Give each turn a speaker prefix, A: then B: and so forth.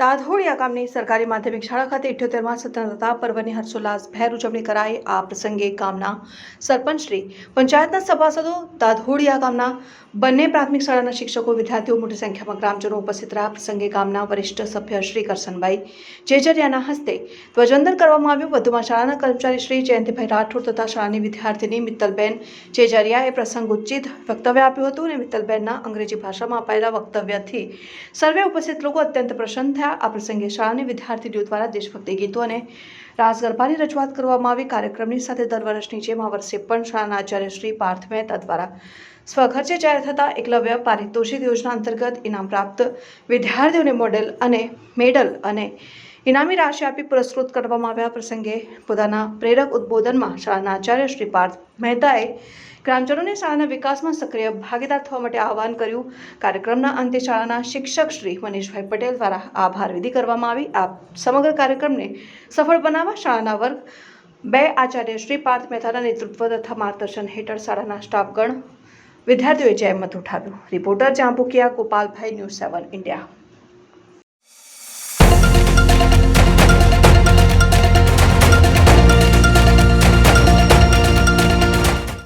A: તાધોડિયા ગામની સરકારી માધ્યમિક શાળા ખાતે ઇઠ્યોતેરમાં સ્વતંત્રતા પર્વની હર્ષોલ્લાસભેર ઉજવણી કરાઈ. આ પ્રસંગે ગામના સરપંચ શ્રી, પંચાયતના સભાસદો તાધોડિયા ગામના બંને પ્રાથમિક શાળાના શિક્ષકો, વિદ્યાર્થીઓ, મોટી સંખ્યામાં ગ્રામજનો ઉપસ્થિત રહ્યા. પ્રસંગે ગામના વરિષ્ઠ સભ્ય શ્રી કરસનભાઈ જેજરિયાના હસ્તે ધ્વજવંદન કરવામાં આવ્યું. વધુમાં શાળાના કર્મચારી શ્રી જયંતિભાઈ રાઠોડ તથા શાળાની વિદ્યાર્થીની મિત્તલબેન જેજરિયાએ પ્રસંગ ઉચિત વક્તવ્ય આપ્યું હતું અને મિત્તલબેનના અંગ્રેજી ભાષામાં અપાયેલા વક્તવ્યથી સર્વે ઉપસ્થિત લોકો અત્યંત પ્રસન્ન થયા. આ પ્રસંગે શાળાની વિદ્યાર્થીનીઓ દ્વારા દેશભક્તિ ગીતો અને રાસ રજૂઆત કરવામાં આવી. કાર્યક્રમની સાથે દર વર્ષની જેમ આ વર્ષે પણ શાળાના આચાર્ય શ્રી પાર્થ મહેતા દ્વારા સ્વખર્ચે જાહેર થતા એકલવ્ય પારિતોષિક યોજના અંતર્ગત ઇનામ પ્રાપ્ત વિદ્યાર્થીઓને મોડેલ અને મેડલ અને ઇનામી રાશિ આપી પુરસ્કૃત કરવામાં આવ્યા. પ્રસંગે પોતાના પ્રેરક ઉદ્બોધનમાં શાળાના આચાર્ય શ્રી પાર્થ મહેતાએ ગ્રામજનોને શાળાના વિકાસમાં સક્રિય ભાગીદાર થવા માટે આહવાન કર્યું. કાર્યક્રમના અંતે શાળાના શિક્ષક શ્રી મનીષભાઈ પટેલ દ્વારા આભાર વિધિ કરવામાં આવી. આ સમગ્ર કાર્યક્રમને સફળ બનાવવા શાળાના વર્ગ બે આચાર્ય શ્રી પાર્થ મહેતાના નેતૃત્વ તથા માર્ગદર્શન હેઠળ શાળાના સ્ટાફગણ વિદ્યાર્થીઓએ જહેમત ઉઠાવ્યું reporter Jambukiya Gopalbhai news seven India.